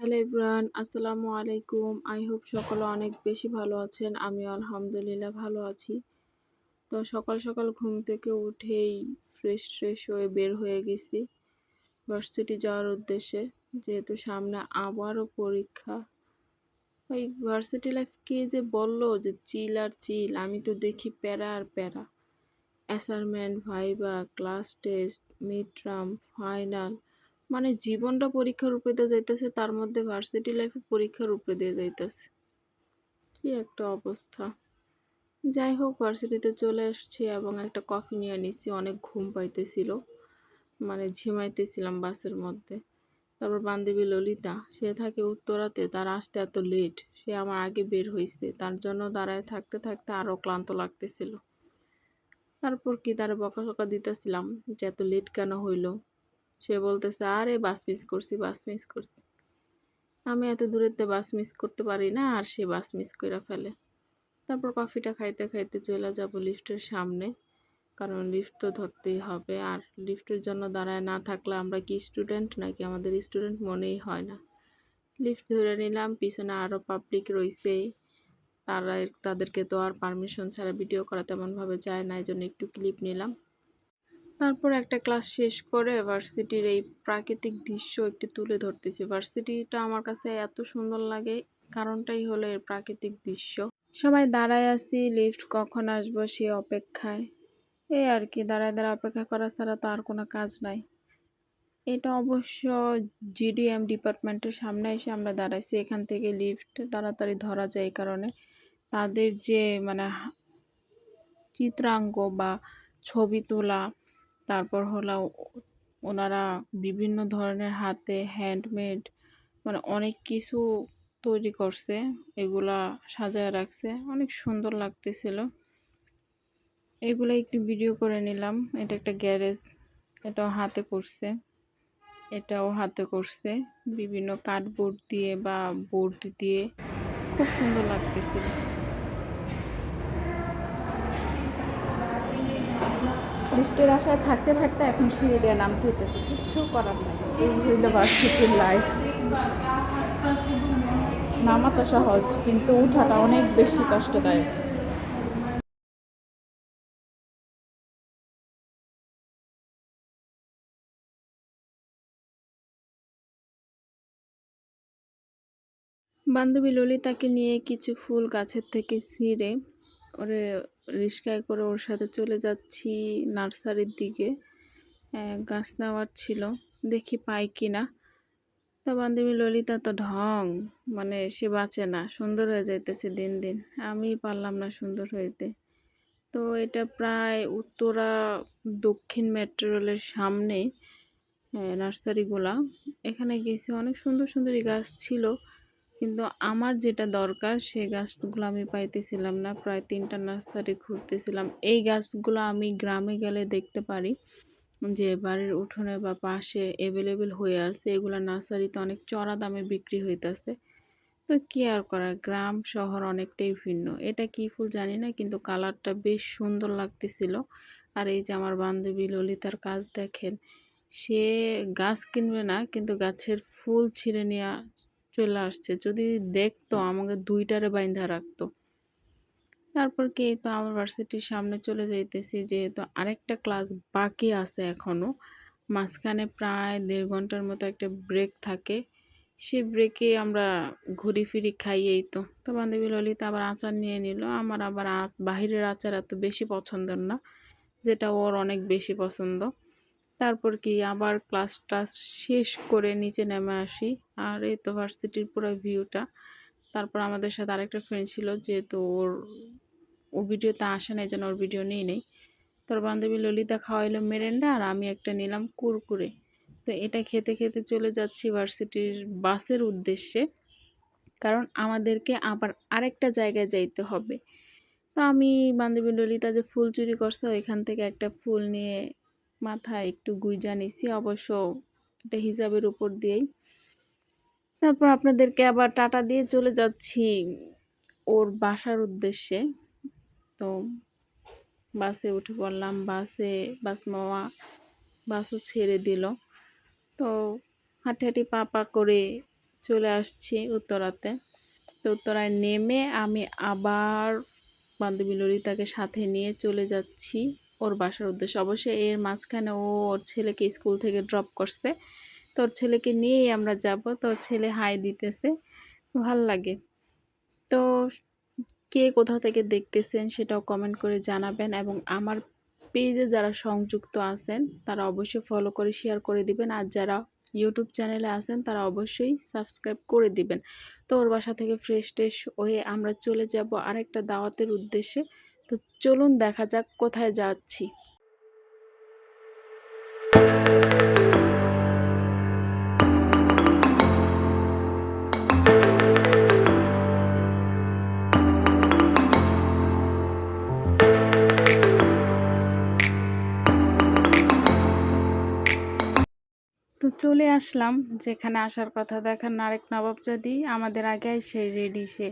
Hello everyone, আসসালামু আলাইকুম। I hope সকলে অনেক বেশি ভালো আছেন। আমি আলহামদুলিল্লাহ ভালো আছি। তো সকাল, সকাল ঘুম থেকে উঠেই ফ্রেশ ফ্রেশ হয়ে বের হয়ে গেছি ভার্সিটি যাওয়ার উদ্দেশ্যে। যেহেতু সামনে আবারও পরীক্ষা। ওই ভার্সিটি লাইফ কে যে বলল যে চিল আর চিল, আমি তো দেখি প্যারা আর প্যারা। Assignment, viva, class test, mid term, final মানে জীবনটা পরীক্ষার উপরে দিয়ে যাইতেছে, তার মধ্যে ভার্সিটি লাইফে পরীক্ষার উপরে দিয়ে যাইতেছে। কি একটা অবস্থা। যাই হোক ভার্সিটিতে চলে আসছি এবং একটা কফি নিয়ে নিছি, অনেক ঘুম পাইতেছিল। মানে ঝিমাইতেছিলাম বাসের মধ্যে। তারপর বান্ধবী ললিতা, সে থাকে উত্তরাতে, তার আসতে এত লেট সে আমার আগে বের হয়েছে তার জন্য দাঁড়ায় থাকতে থাকতে আরও ক্লান্ত লাগতেছিল। তারপর কি তার বকাসকা দিতেছিলাম যে এত লেট কেন হইল? সে বলতেছে, আরে, বাস মিস করছি, বাস মিস করছি। আমি এত দূরেতে বাস মিস করতে পারি না, আর সে বাস মিস করে ফেলে। তারপর কফিটা খাইতে খাইতে চলে যাব লিফটের সামনে, কারণ লিফট তো ধরতেই হবে, আর লিফটের জন্য দাঁড়ায় না থাকলে আমরা কি স্টুডেন্ট নাকি আমাদের স্টুডেন্ট মনেই হয় না। লিফট ধরে নিলাম, পিছনে আরও পাবলিক রয়েছে তারা তাদেরকে তো আর পারমিশন ছাড়া ভিডিও করা তেমনভাবে যায় না এই জন্য একটু ক্লিপ নিলাম। তারপর একটা ক্লাস শেষ করে ভার্সিটির এই প্রাকৃতিক দৃশ্য একটু তুলে ধরতেছি। ভার্সিটিটা আমার কাছে এত সুন্দর লাগে, কারণটাই হলো এর প্রাকৃতিক দৃশ্য। সবাই দাঁড়ায় আছি, লিফট কখন আসব সে অপেক্ষায়। এই আর কি, দাঁড়ায় দাঁড়ায় অপেক্ষা করা ছাড়া তো আর কোনো কাজ নাই। এটা অবশ্য জিডিএম ডিপার্টমেন্টের সামনে এসে আমরা দাঁড়াইছি। এখান থেকে লিফট তাড়াতাড়ি ধরা যায় এই কারণে। তাদের যে মানে চিত্রাঙ্গ বা ছবি তোলা তারপর হলো ওনারা বিভিন্ন ধরনের হাতে হ্যান্ডমেড মানে অনেক কিছু তৈরি করছে, এগুলা সাজায় রাখছে। অনেক সুন্দর লাগতেছিল। এগুলো একটু ভিডিও করে নিলাম। এটা একটা গ্যারেজ এটাও হাতে করছে। এটাও হাতে করছে। বিভিন্ন কার্ডবোর্ড দিয়ে বা বোর্ড দিয়ে। খুব সুন্দর লাগতেছিল। লিফটের আশায় থাকতে থাকতে এখন সিঁড়ি দিয়ে নামতে হইতেছে কিচ্ছু করার নাই। এই হইল লাইফ নামা তো সহজ, কিন্তু উঠাটা অনেক বেশি কষ্টদায়ক। বান্ধবী ললিতাকে নিয়ে কিছু ফুল গাছের থেকে ছিঁড়ে ওরে রিস্কায় করে ওর সাথে চলে যাচ্ছি নার্সারির দিকে। গাছ নেওয়ার ছিল। দেখি পাই কি না। তা বান্ধবী ললিতা তো ঢং মানে সে বাঁচে না, সুন্দর হয়ে যাইতেছে দিন দিন। আমি পারলাম না সুন্দর হইতে। তো এটা প্রায় উত্তরা দক্ষিণ মেট্রো সামনে নার্সারিগুলা। এখানে গেছি, অনেক সুন্দর সুন্দর গাছ ছিল। কিন্তু আমার যেটা দরকার সেই গাছগুলো আমি পাইতেছিলাম না। প্রায় তিনটা নার্সারি ঘুরতেছিলাম। এই গাছগুলো আমি গ্রামে গেলে দেখতে পারি যে, বাড়ির উঠোনে বা পাশে অ্যাভেলেবেল হয়ে আছে। এগুলো নার্সারিতে অনেক চড়া দামে বিক্রি হইতেছে। তো কি আর করার? গ্রাম শহর অনেকটাই ভিন্ন। এটা কি ফুল জানি না, কিন্তু কালারটা বেশ সুন্দর লাগতেছিল। আর এই যে আমার বান্ধবী ললিতার কাজ দেখেন, সে গাছ কিনবে না, কিন্তু গাছের ফুল ছিঁড়ে নেওয়া চলে আসছে। যদি দেখতো আমাকে দুইটারে বাইন্ধা রাখতো। তারপর কি তো আমার ভার্সিটির সামনে চলে যাইতেছি, যেহেতু আরেকটা ক্লাস বাকি আছে এখনও মাঝখানে প্রায় দেড় ঘণ্টার মতো একটা ব্রেক থাকে। সে ব্রেকে আমরা ঘুরি ফিরি খাইয়েই তো। তো বান্ধবী ললিতা আবার আচার নিয়ে নিল। আমার আবার বাহিরের আচার এত বেশি পছন্দের না, যেটা ওর অনেক বেশি পছন্দ। তারপর কি আবার ক্লাস টাস শেষ করে নিচে নেমে আসি। আর এই তো ভার্সিটির পুরো ভিউটা তারপর আমাদের সাথে আরেকটা ফ্রেন্ড ছিল যেহেতু ওর, ও ভিডিওতে আসে না যেন ওর ভিডিও নেই নেই। তোর বান্ধবী ললিতা খাওয়াইলো মেরেন্ডা আর আমি একটা নিলাম কুরকুরে। তো এটা খেতে খেতে চলে যাচ্ছি ভার্সিটির বাসের উদ্দেশ্যে। কারণ আমাদেরকে আবার আরেকটা জায়গায় যাইতে হবে। তো আমি বান্ধবী ললিতা যে ফুল চুরি করছে, ওইখান থেকে একটা ফুল নিয়ে মাথায় একটু গুইজা নিছি, অবশ্য এটা হিসাবের উপর দিয়েই। তারপর আপনাদেরকে আবার টাটা দিয়ে চলে যাচ্ছি ওর বাসার উদ্দেশ্যে। তো বাসে উঠে পড়লাম, বাসে বাস মামা বাসও ছেড়ে দিল। তো হাঁটি পা পা করে চলে আসছি উত্তরাতে। তো উত্তরায় নেমে আমি আবার বান্ধবী ললিতাকে সাথে নিয়ে চলে যাচ্ছি। ওর বাসার উদ্দেশ্যে। অবশ্যই এর মাঝখানে ও ওর ছেলেকে স্কুল থেকে ড্রপ করছে। তোর ছেলেকে নিয়েই আমরা যাব। তোর ছেলে হাই দিতেছে। ভালো লাগে। তো কে কোথা থেকে দেখতেছেন সেটাও কমেন্ট করে জানাবেন এবং আমার পেজে যারা সংযুক্ত আছেন, তারা অবশ্যই ফলো করে শেয়ার করে দিবেন। আর যারা ইউটিউব চ্যানেলে আছেন, তারা অবশ্যই সাবস্ক্রাইব করে দিবেন। তো ওর বাসা থেকে ফ্রেশ ট্রেশ হয়ে আমরা চলে যাব আরেকটা দাওয়াতের উদ্দেশ্যে। তো চলুন দেখা যাক কোথায় যাচ্ছি। তো চলে আসলাম, যেখানে আসার কথা দেখার নারেক নবাবজাদি আমাদের আগে সেই রেডি সে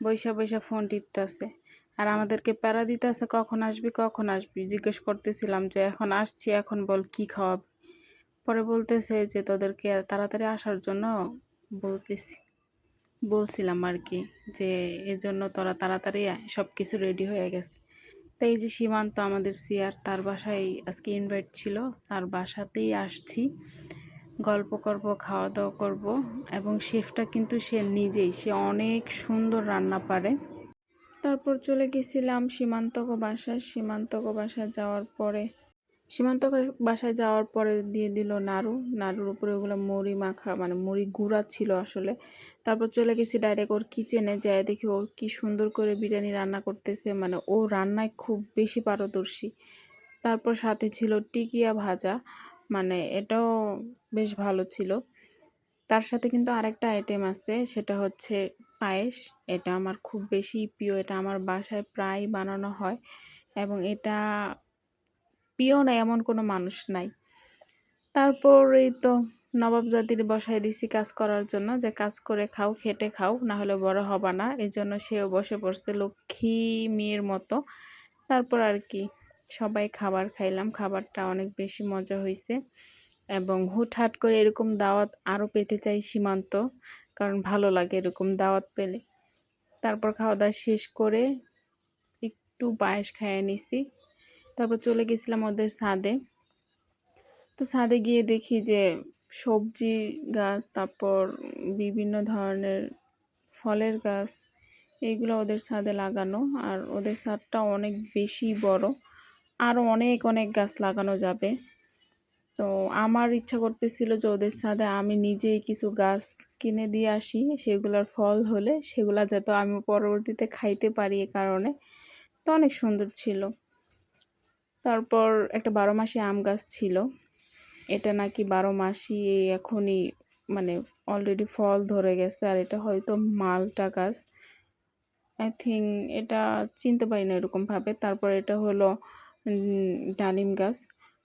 বৈশা বৈশা ফোন টিপতেছে। আর আমাদেরকে প্যারা দিতে দিতেছে কখন আসবি কখন আসবি? জিজ্ঞেস করতেছিলাম যে, এখন আসছি, এখন বল কি খাওয়াবি? পরে বলতেছে যে, তোদেরকে তাড়াতাড়ি আসার জন্য বলতেছি, বলছিলাম আর কি যে, এজন্য তোরা তাড়াতাড়ি সব কিছু রেডি হয়ে গেছে। তো এই যে সীমান্ত আমাদের সিয়ার তার বাসায় আজকে ইনভাইট ছিল, তার বাসাতেই আসছি। গল্প করব খাওয়া দাওয়া করব এবং শেফটা কিন্তু সে নিজেই, সে অনেক সুন্দর রান্না পারে। তারপর চলে গেছিলাম সীমান্তক বাসায়। সীমান্তক বাসায় যাওয়ার পরে সীমান্তক বাসায় যাওয়ার পরে দিয়ে দিল নাড়ু। নাড়ুর উপরে ওগুলো মুড়ি মাখা মানে মুড়ি গুঁড়া ছিল আসলে। তারপর চলে গেছি ডাইরেক্ট ওর কিচেনে যায় দেখি ও কি সুন্দর করে বিরিয়ানি রান্না করতেছে। মানে ও রান্নায় খুব বেশি পারদর্শী। তারপর সাথে ছিল টিকিয়া ভাজা। মানে এটাও বেশ ভালো ছিল। তার সাথে কিন্তু আরেকটা আইটেম আছে, সেটা হচ্ছে পায়েস, এটা আমার খুব বেশি প্রিয়। এটা আমার বাসায় প্রায় বানানো হয় এবং এটা প্রিয় না এমন কোনো মানুষ নাই। তারপর এই তো নবাব জাতির বসায় দিছি কাজ করার জন্য যে কাজ করে খাও, খেটে খাও না হলে বড় হবা না। এই জন্য সেও বসে পড়ছে লক্ষ্মী মেয়ের মতো। তারপর আর কি, সবাই খাবার খাইলাম। খাবারটা অনেক বেশি মজা হয়েছে এবং হুটহাট করে এরকম দাওয়াত আরও পেতে চাই সীমান্ত। কারণ ভালো লাগে এরকম দাওয়াত পেলে। তারপর খাওয়া দাওয়া শেষ করে একটু পায়েস খাইয়ে নিছি। তারপর চলে গেছিলাম ওদের ছাদে। তো ছাদে গিয়ে দেখি যে সবজি গাছ, তারপর বিভিন্ন ধরনের ফলের গাছ এইগুলো ওদের ছাদে লাগানো। আর ওদের ছাদটা অনেক বেশি বড়। আরও অনেক অনেক গাছ লাগানো যাবে। তো আমার ইচ্ছা করতেছিল যে ওদের সাথে আমি নিজেই কিছু গাছ কিনে দিয়ে আসি, সেগুলোর ফল হলে সেগুলা যাতে আমি পরবর্তীতে খাইতে পারি এ কারণে। তো অনেক সুন্দর ছিল। তারপর একটা বারো মাসি আম গাছ ছিল। এটা নাকি বারো মাসি এখনই মানে অলরেডি ফল ধরে গেছে, আর এটা হয়তো মালটা গাছ। আই থিঙ্ক এটা চিনতে পারি না এরকমভাবে তারপর এটা হলো ডালিম গাছ।